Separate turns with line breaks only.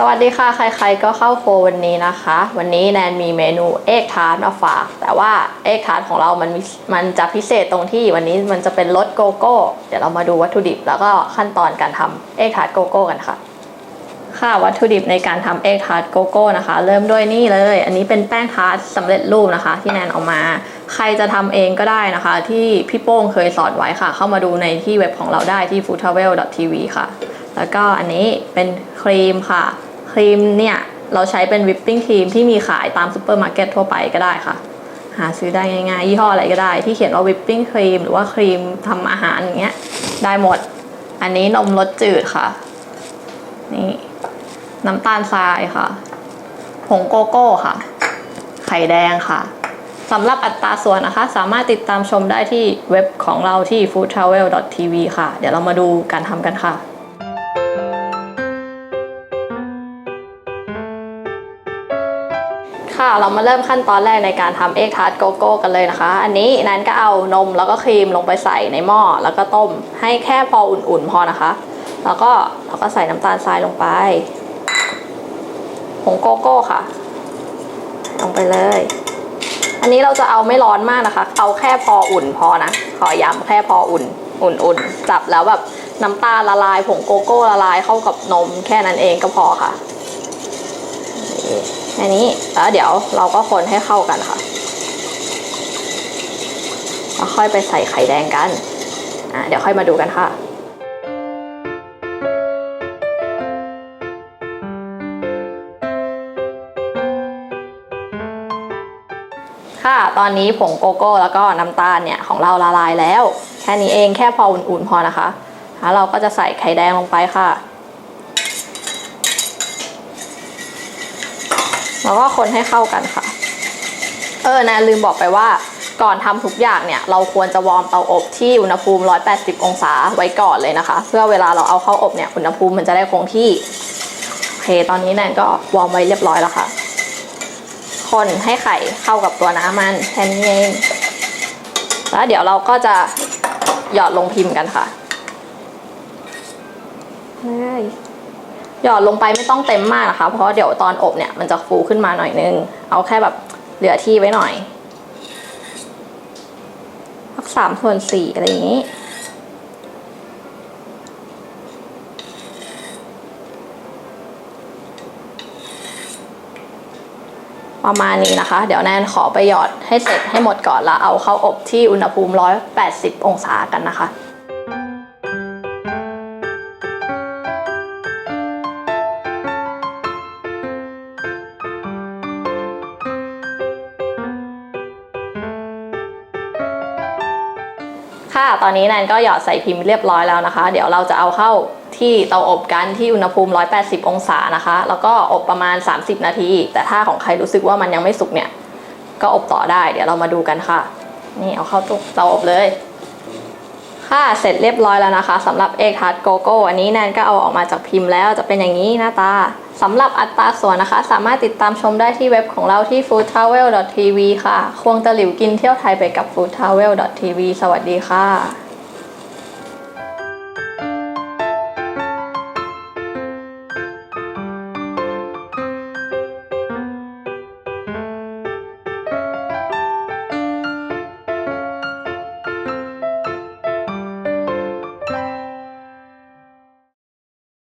สวัสดีค่ะ ใครๆก็เข้าโควันนี้นะคะ วันนี้แนนมีเมนูเอกทาร์ตมาฝาก แต่ว่าเอกทาร์ตของเรามันม,มันจะพิเศษตรงที่วันนี้มันจะเป็นรสโกโก้ เดี๋ยวเรามาดูวัตถุดิบแล้วก็ขั้นตอนการทำเอกทาร์ตโกโก้กันค่ะ ค่ะวัตถุดิบในการทำเอกทาร์ตโกโก้นะคะ เริ่มด้วยนี่เลย อันนี้เป็นแป้งทาร์ตสำเร็จรูปนะคะ ที่แนนเอามา ใครจะทำเองก็ได้นะคะ ที่พี่โป้งเคยสอนไว้ค่ะ เข้ามาดูในที่เว็บของเราได้ที่ foodtravel.tv ค่ะ แล้วก็อันนี้เป็นครีมค่ะ รีมเนี่ยเราใช้เป็นวิปปิ้งครีมที่มีขายตามซูเปอร์มาร์เก็ตทั่วไปก็ได้ค่ะ หาซื้อได้ง่ายๆยี่ห้ออะไรก็ได้ ที่เขียนว่าวิปปิ้งครีมหรือว่าครีมทำอาหารอย่างเงี้ยได้หมด อันนี้นมรสจืดค่ะ นี่น้ำตาลทรายค่ะผงโกโก้ค่ะ ไข่แดงค่ะสำหรับอัตราส่วนนะคะ สามารถติดตามชมได้ที่เว็บของเราที่ foodtravel.tv ค่ะ เดี๋ยวเรามาดูการทำกันค่ะ ค่ะ เรามาเริ่มขั้นตอนแรกในการทำเอ็กทาร์ตโกโก้กันเลยนะคะ อันนี้นันก็เอานมแล้วก็ครีมลงไปใส่ในหม้อแล้วก็ต้ม ให้แค่พออุ่นๆพอนะคะ แล้วก็เราก็ใส่น้ำตาลทรายลงไปผงโกโก้ค่ะ ลงไปเลย อันนี้เราจะเอาไม่ร้อนมากนะคะ เอาแค่พออุ่นพอนะ ขอย้ำแค่พออุ่น อุ่นๆ จับแล้วแบบน้ำตาลละลายผงโกโก้ละลายเข้ากับนมแค่นั้นเองก็พอค่ะ แค่นี้แล้วเดี๋ยวเราก็คนให้เข้ากันค่ะแล้วค่อยไปใส่ไข่แดงกันอะเดี๋ยวค่อยมาดูกันค่ะค่ะตอนนี้ผงโกโก้แล้วก็น้ำตาลเนี่ยของเราละลายแล้ว แค่นี้เองแค่พออุ่นๆพอนะคะแล้วเราก็จะใส่ไข่แดงลงไปค่ะ แล้วก็คนให้เข้ากันค่ะ เออนะลืมบอกไปว่าก่อนทำทุกอย่างเนี่ย เราควรจะวอร์มเตาอบที่อุณหภูมิ 180 องศาไว้ก่อนเลยนะคะ เพื่อเวลาเราเอาเข้าอบเนี่ยอุณหภูมิมันจะได้คงที่โอเค ตอนนี้แนนก็วอร์มไว้เรียบร้อยแล้วค่ะ คนให้ไข่เข้ากับตัวน้ำมันแค่นี้เองแล้วเดี๋ยวเราก็จะหยอดลงพิมพ์กันค่ะเลย หยอดลงไปไม่ต้องเต็มมากนะคะ เพราะเดี๋ยวตอนอบเนี่ยมันจะฟูขึ้นมาหน่อยนึง เอาแค่แบบเหลือที่ไว้หน่อยสักสามส่วนสี่อะไรอย่างนี้ ประมาณนี้นะคะ เดี๋ยวแนนขอไปหยอดให้เสร็จให้หมดก่อนแล้วเอาเข้าอบที่อุณหภูมิ 180 องศากันนะคะ ค่ะ ตอนนี้แนนก็หยอดใส่พิมพ์เรียบร้อยแล้วนะคะ เดี๋ยวเราจะเอาเข้าที่เตาอบกันที่อุณหภูมิ 180 องศานะคะ แล้วก็อบประมาณ 30 นาที แต่ถ้าของใครรู้สึกว่ามันยังไม่สุกเนี่ย ก็อบต่อได้ เดี๋ยวเรามาดูกันค่ะ นี่เอาเข้าตู้เตาอบเลย ค่ะ เสร็จเรียบร้อยแล้วนะคะสำหรับเอกทาร์ตโกโก้ อันนี้แนนก็เอาออกมาจากพิมพ์แล้วจะเป็นอย่างนี้หน้าตา สำหรับอัตราส่วนนะคะ สามารถติดตามชมได้ที่เว็บของเราที่ foodtravel.tv ค่ะ ควงตะหลิวกินเที่ยวไทยไปกับ foodtravel.tv สวัสดีค่ะ